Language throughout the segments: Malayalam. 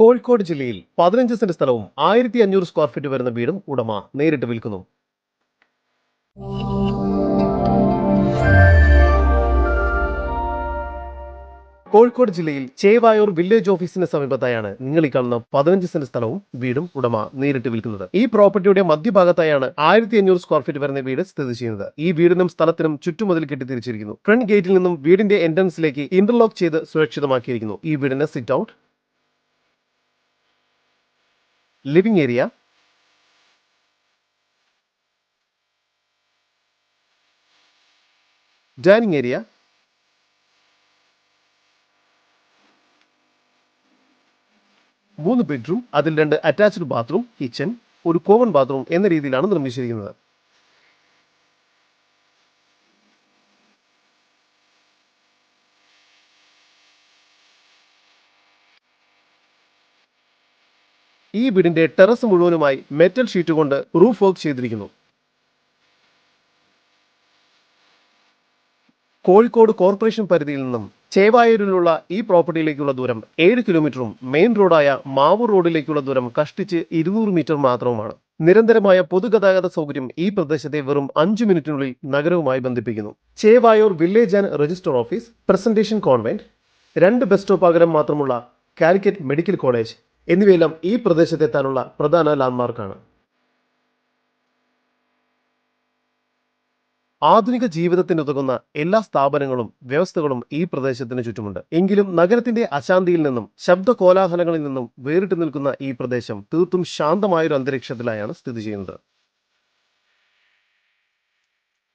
കോഴിക്കോട് ജില്ലയിൽ പതിനഞ്ച് സെന്റ് സ്ഥലവും ആയിരത്തി അഞ്ഞൂറ് സ്ക്വയർ ഫീറ്റ് വരുന്ന വീടും ഉടമ നേരിട്ട് വിൽക്കുന്നു. കോഴിക്കോട് ജില്ലയിൽ ചേവായൂർ വില്ലേജ് ഓഫീസിന് സമീപത്തായാണ് നിങ്ങൾ ഈ കാണുന്ന പതിനഞ്ച് സെന്റ് സ്ഥലവും വീടും ഉടമ നേരിട്ട് വിൽക്കുന്നത്. ഈ പ്രോപ്പർട്ടിയുടെ മധ്യഭാഗത്തായാണ് ആയിരത്തി അഞ്ഞൂറ് സ്ക്വയർ ഫീറ്റ് വരുന്ന വീട് സ്ഥിതി ചെയ്യുന്നത്. ഈ വീടിനും സ്ഥലത്തിനും ചുറ്റുമതിൽ കെട്ടിത്തിരിച്ചിരിക്കുന്നു. ഫ്രണ്ട് ഗേറ്റിൽ നിന്നും വീടിന്റെ എൻട്രൻസിലേക്ക് ഇന്റർലോക്ക് ചെയ്ത് സുരക്ഷിതമാക്കിയിരിക്കുന്നു. ഈ വീടിന് sit out living area dining area മൂന്ന് ബെഡ്റൂം അതിൽ രണ്ട് അറ്റാച്ച്ഡ് ബാത്റൂം കിച്ചൺ ഒരു കോമൺ ബാത്റൂം എന്ന രീതിയിലാണ് നിർമ്മിച്ചിരിക്കുന്നത്. ഈ വീടിന്റെ ടെറസ് മുഴുവനുമായി മെറ്റൽ ഷീറ്റ് കൊണ്ട് റൂഫ് വർക്ക് ചെയ്തിരിക്കുന്നു. കോഴിക്കോട് കോർപ്പറേഷൻ പരിധിയിൽ നിന്നും ചേവായൂരിലുള്ള ഈ പ്രോപ്പർട്ടിയിലേക്കുള്ള ദൂരം ഏഴ് കിലോമീറ്ററും മെയിൻ റോഡായ മാവൂർ റോഡിലേക്കുള്ള ദൂരം കഷ്ടിച്ച് ഇരുന്നൂറ് മീറ്റർ മാത്രവുമാണ്. നിരന്തരമായ പൊതുഗതാഗത സൗകര്യം ഈ പ്രദേശത്തെ വെറും അഞ്ചു മിനിറ്റിനുള്ളിൽ നഗരവുമായി ബന്ധിപ്പിക്കുന്നു. Chevayur village and register office presentation convent രണ്ട് ബസ് സ്റ്റോപ്പ് അകലം മാത്രമുള്ള കാലിക്കറ്റ് മെഡിക്കൽ കോളേജ് എന്നിവയെല്ലാം ഈ പ്രദേശത്തെത്താനുള്ള പ്രധാന ലാൻഡ്മാർക്കാണ് ആധുനിക ജീവിതത്തിന് ഉതകുന്ന എല്ലാ സ്ഥാപനങ്ങളും വ്യവസ്ഥകളും ഈ പ്രദേശത്തിന് ചുറ്റുമുണ്ട്. എങ്കിലും നഗരത്തിന്റെ അശാന്തിയിൽ നിന്നും ശബ്ദ കോലാഹലങ്ങളിൽ നിന്നും വേറിട്ട് നിൽക്കുന്ന ഈ പ്രദേശം തീർത്തും ശാന്തമായൊരു അന്തരീക്ഷത്തിലായാണ് സ്ഥിതി ചെയ്യുന്നത്.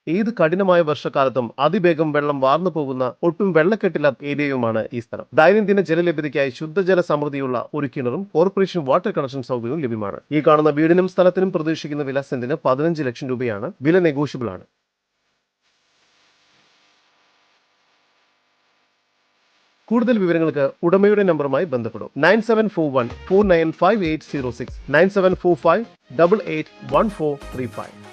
ഏത് കഠിനമായ വർഷക്കാലത്തും അതിവേഗം വെള്ളം വാർന്നു പോകുന്ന ഒട്ടും വെള്ളക്കെട്ടില്ലാത്ത ഏരിയയുമാണ് ഈ സ്ഥലം. ദൈനംദിന ജലലഭ്യതയ്ക്കായി ശുദ്ധജല സമൃദ്ധിയുള്ള ഒരു കിണറും കോർപ്പറേഷൻ വാട്ടർ കണക്ഷൻ സൗകര്യവും ലഭ്യമാണ്. ഈ കാണുന്ന വീടിനും സ്ഥലത്തിനും പ്രതീക്ഷിക്കുന്ന വില സെന്റിന് പതിനഞ്ച് ലക്ഷം രൂപയാണ്. വില നെഗോഷ്യബിൾ ആണ്. കൂടുതൽ വിവരങ്ങൾക്ക് ഉടമയുടെ നമ്പറുമായി ബന്ധപ്പെടും. Nine seven four one four nine five eight zero six nine seven four five double eight one four three five.